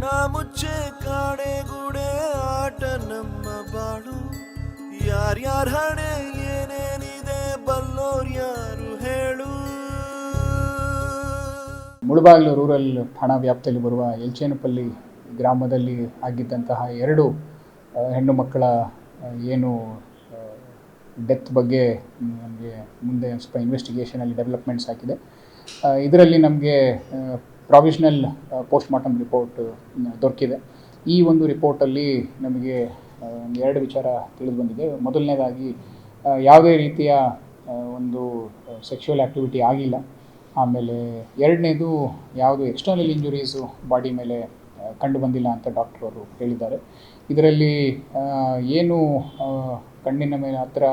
ಕಣ್ಣ ಮುಚ್ಚೆ ಕಾಡೆ ಗೂಡೆ ಆಟ ನಮ್ಮ ಬಾಳು. ಯಾರ್ಯಾರ ಹಣೆ ಏನೇನಿದೆ ಬಲ್ಲೋರ್ ಯಾರು ಹೇಳು. ಮುಳಬಾಗಿಲು ರೂರಲ್ ಠಾಣಾ ವ್ಯಾಪ್ತಿಯಲ್ಲಿ ಬರುವ ಎಲ್ಚೇನಪಲ್ಲಿ ಗ್ರಾಮದಲ್ಲಿ ಆಗಿದ್ದಂತಹ ಎರಡು ಹೆಣ್ಣು ಮಕ್ಕಳ ಏನು ಡೆತ್ ಬಗ್ಗೆ ನಮಗೆ ಮುಂದೆ ಸ್ವಲ್ಪ ಇನ್ವೆಸ್ಟಿಗೇಷನಲ್ಲಿ ಡೆವಲಪ್ಮೆಂಟ್ಸ್ ಆಗಿದೆ ಇದರಲ್ಲಿ ನಮಗೆ ಪ್ರಾವಿಷನಲ್ ಪೋಸ್ಟ್ ಮಾರ್ಟಮ್ ರಿಪೋರ್ಟ್ ದೊರಕಿದೆ. ಈ ಒಂದು ರಿಪೋರ್ಟಲ್ಲಿ ನಮಗೆ ಎರಡು ವಿಚಾರ ತಿಳಿದು ಬಂದಿದೆ. ಮೊದಲನೇದಾಗಿ ಯಾವುದೇ ರೀತಿಯ ಒಂದು ಸೆಕ್ಷುವಲ್ ಆ್ಯಕ್ಟಿವಿಟಿ ಆಗಿಲ್ಲ. ಆಮೇಲೆ ಎರಡನೇದು, ಯಾವುದು ಎಕ್ಸ್ಟರ್ನಲ್ ಇಂಜುರೀಸು ಬಾಡಿ ಮೇಲೆ ಕಂಡು ಬಂದಿಲ್ಲ ಅಂತ ಡಾಕ್ಟ್ರವರು ಹೇಳಿದ್ದಾರೆ. ಇದರಲ್ಲಿ ಏನು ಕಣ್ಣಿನ ಮೇಲೆ ಹತ್ರ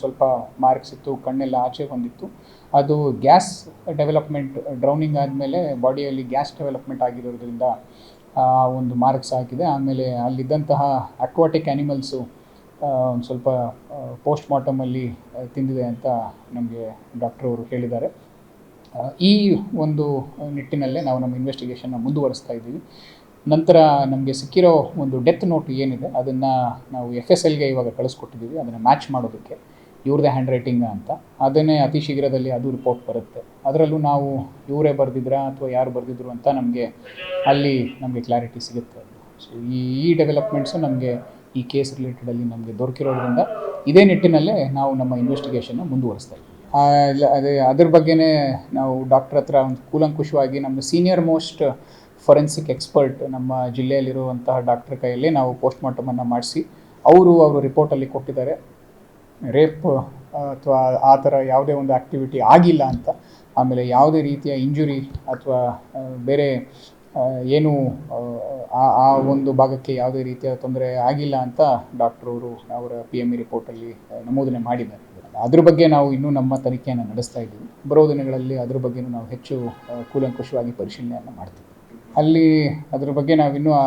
ಸ್ವಲ್ಪ ಮಾರ್ಕ್ಸ್ ಇತ್ತು, ಕಣ್ಣೆಲ್ಲ ಆಚೆ ಬಂದಿತ್ತು. ಅದು ಗ್ಯಾಸ್ ಡೆವಲಪ್ಮೆಂಟ್ ಡ್ರೌನಿಂಗ್ ಆದಮೇಲೆ ಬಾಡಿಯಲ್ಲಿ ಗ್ಯಾಸ್ ಡೆವಲಪ್ಮೆಂಟ್ ಆಗಿರೋದ್ರಿಂದ ಒಂದು ಮಾರ್ಕ್ಸ್ ಹಾಕಿದೆ. ಆಮೇಲೆ ಅಲ್ಲಿದ್ದಂತಹ ಅಕ್ವಾಟಿಕ್ ಆ್ಯನಿಮಲ್ಸು ಒಂದು ಸ್ವಲ್ಪ ಪೋಸ್ಟ್ ಮಾರ್ಟಮಲ್ಲಿ ತಿಂದಿದೆ ಅಂತ ನಮಗೆ ಡಾಕ್ಟರ್ ಅವರು ಹೇಳಿದ್ದಾರೆ. ಈ ಒಂದು ನಿಟ್ಟಿನಲ್ಲೇ ನಾವು ನಮ್ಮ ಇನ್ವೆಸ್ಟಿಗೇಷನ್ನ ಮುಂದುವರಿಸ್ತಾ ಇದ್ದೀವಿ. ನಂತರ ನಮಗೆ ಸಿಕ್ಕಿರೋ ಒಂದು ಡೆತ್ ನೋಟ್ ಏನಿದೆ, ಅದನ್ನು ನಾವು ಎಫ್ ಎಸ್ ಎಲ್ಗೆ ಇವಾಗ ಕಳಿಸ್ಕೊಟ್ಟಿದ್ದೀವಿ ಅದನ್ನು ಮ್ಯಾಚ್ ಮಾಡೋದಕ್ಕೆ. ಇವ್ರದ್ದೇ ಹ್ಯಾಂಡ್ ರೈಟಿಂಗ್ ಅಂತ. ಅದನ್ನೇ ಅತಿ ಶೀಘ್ರದಲ್ಲಿ ಅದು ರಿಪೋರ್ಟ್ ಬರುತ್ತೆ. ಅದರಲ್ಲೂ ನಾವು ಇವರೇ ಬರೆದಿದ್ರಾ ಅಥವಾ ಯಾರು ಬರೆದಿದ್ರು ಅಂತ ನಮಗೆ ಅಲ್ಲಿ ನಮಗೆ ಕ್ಲಾರಿಟಿ ಸಿಗುತ್ತೆ ಸೊ ಈ ಈ ಡೆವಲಪ್ಮೆಂಟ್ಸು ನಮಗೆ ಈ ಕೇಸ್ ರಿಲೇಟೆಡಲ್ಲಿ ನಮಗೆ ದೊರಕಿರೋದ್ರಿಂದ ಇದೇ ನಿಟ್ಟಿನಲ್ಲೇ ನಾವು ನಮ್ಮ ಇನ್ವೆಸ್ಟಿಗೇಷನ್ನ ಮುಂದುವರಿಸ್ತಾ ಇದ್ದೀವಿ. ಅದೇ ಅದ್ರ ಬಗ್ಗೆನೇ ನಾವು ಡಾಕ್ಟ್ರ್ ಹತ್ರ ಒಂದು ಕೂಲಂಕುಷವಾಗಿ ನಮ್ಮ ಸೀನಿಯರ್ ಮೋಸ್ಟ್ ಫೊರೆನ್ಸಿಕ್ ಎಕ್ಸ್ಪರ್ಟ್ ನಮ್ಮ ಜಿಲ್ಲೆಯಲ್ಲಿರುವಂತಹ ಡಾಕ್ಟರ್ ಕೈಯಲ್ಲಿ ನಾವು ಪೋಸ್ಟ್ ಮಾರ್ಟಮನ್ನು ಮಾಡಿಸಿ ಅವರು ಅವರು ರಿಪೋರ್ಟಲ್ಲಿ ಕೊಟ್ಟಿದ್ದಾರೆ. ರೇಪ್ ಅಥವಾ ಆ ಥರ ಯಾವುದೇ ಒಂದು ಆ್ಯಕ್ಟಿವಿಟಿ ಆಗಿಲ್ಲ ಅಂತ ಆಮೇಲೆ ಯಾವುದೇ ರೀತಿಯ ಇಂಜುರಿ ಅಥವಾ ಬೇರೆ ಏನು ಆ, ಆ ಒಂದು ಭಾಗಕ್ಕೆ ಯಾವುದೇ ರೀತಿಯ ತೊಂದರೆ ಆಗಿಲ್ಲ ಅಂತ ಡಾಕ್ಟ್ರವರು ಅವರ ಪಿ ಎಂ ಇ ರಿಪೋರ್ಟಲ್ಲಿ ನಮೂದನೆ ಮಾಡಿದ್ದಾರೆ. ಅದ್ರ ಬಗ್ಗೆ ನಾವು ಇನ್ನೂ ನಮ್ಮ ತನಿಖೆಯನ್ನು ನಡೆಸ್ತಾ ಇದ್ದೀವಿ. ಬರೋ ದಿನಗಳಲ್ಲಿ ಅದ್ರ ಬಗ್ಗೆಯೂ ನಾವು ಹೆಚ್ಚು ಕೂಲಂಕುಷವಾಗಿ ಪರಿಶೀಲನೆಯನ್ನು ಮಾಡ್ತೀವಿ. ಅಲ್ಲಿ ಅದ್ರ ಬಗ್ಗೆ ನಾವಿನ್ನೂ ಆ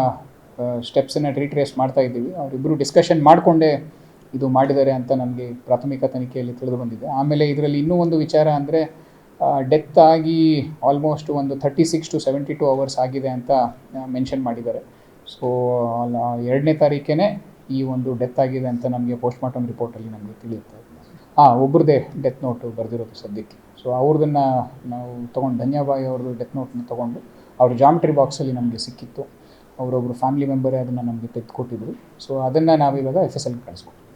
ಸ್ಟೆಪ್ಸನ್ನು ರೀಟ್ರೇಸ್ ಮಾಡ್ತಾ ಇದ್ದೀವಿ. ಅವರಿಬ್ಬರು ಡಿಸ್ಕಷನ್ ಮಾಡಿಕೊಂಡೇ ಇದು ಮಾಡಿದ್ದಾರೆ ಅಂತ ನಮಗೆ ಪ್ರಾಥಮಿಕ ತನಿಖೆಯಲ್ಲಿ ತಿಳಿದು ಬಂದಿದೆ. ಆಮೇಲೆ ಇದರಲ್ಲಿ ಇನ್ನೂ ಒಂದು ವಿಚಾರ ಅಂದರೆ ಡೆತ್ ಆಗಿ ಆಲ್ಮೋಸ್ಟ್ ಒಂದು thirty six to seventy two hours ಆಗಿದೆ ಅಂತ ಮೆನ್ಷನ್ ಮಾಡಿದ್ದಾರೆ. ಸೊ ಎರಡನೇ ತಾರೀಕೇ ಈ ಒಂದು ಡೆತ್ ಆಗಿದೆ ಅಂತ ನಮಗೆ ಪೋಸ್ಟ್ ಮಾರ್ಟಮ್ ರಿಪೋರ್ಟಲ್ಲಿ ನಮಗೆ ತಿಳಿಯುತ್ತೆ. ಹಾಂ ಒಬ್ಬರದೇ ಡೆತ್ ನೋಟು ಬರೆದಿರೋದು ಸದ್ಯಕ್ಕೆ. ಸೊ ಅವ್ರದನ್ನು ನಾವು ತೊಗೊಂಡು ಧನ್ಯಾಬಾಯಿ ಅವ್ರದ್ದು ಡೆತ್ ನೋಟನ್ನ ತೊಗೊಂಡು ಅವ್ರ ಜಾಮಿಟ್ರಿ ಬಾಕ್ಸಲ್ಲಿ ನಮಗೆ ಸಿಕ್ಕಿತ್ತು. ಅವರೊಬ್ಬರು ಫ್ಯಾಮಿಲಿ ಮೆಂಬರೇ ಅದನ್ನು ನಮಗೆ ತೆಗೆದುಕೊಟ್ಟಿದ್ರು. ಸೊ ಅದನ್ನು ನಾವಿವಾಗ ಎಫ್ ಎಸ್ ಎಲ್ಗೆ ಕಳಿಸ್ಕೊಟ್ಟು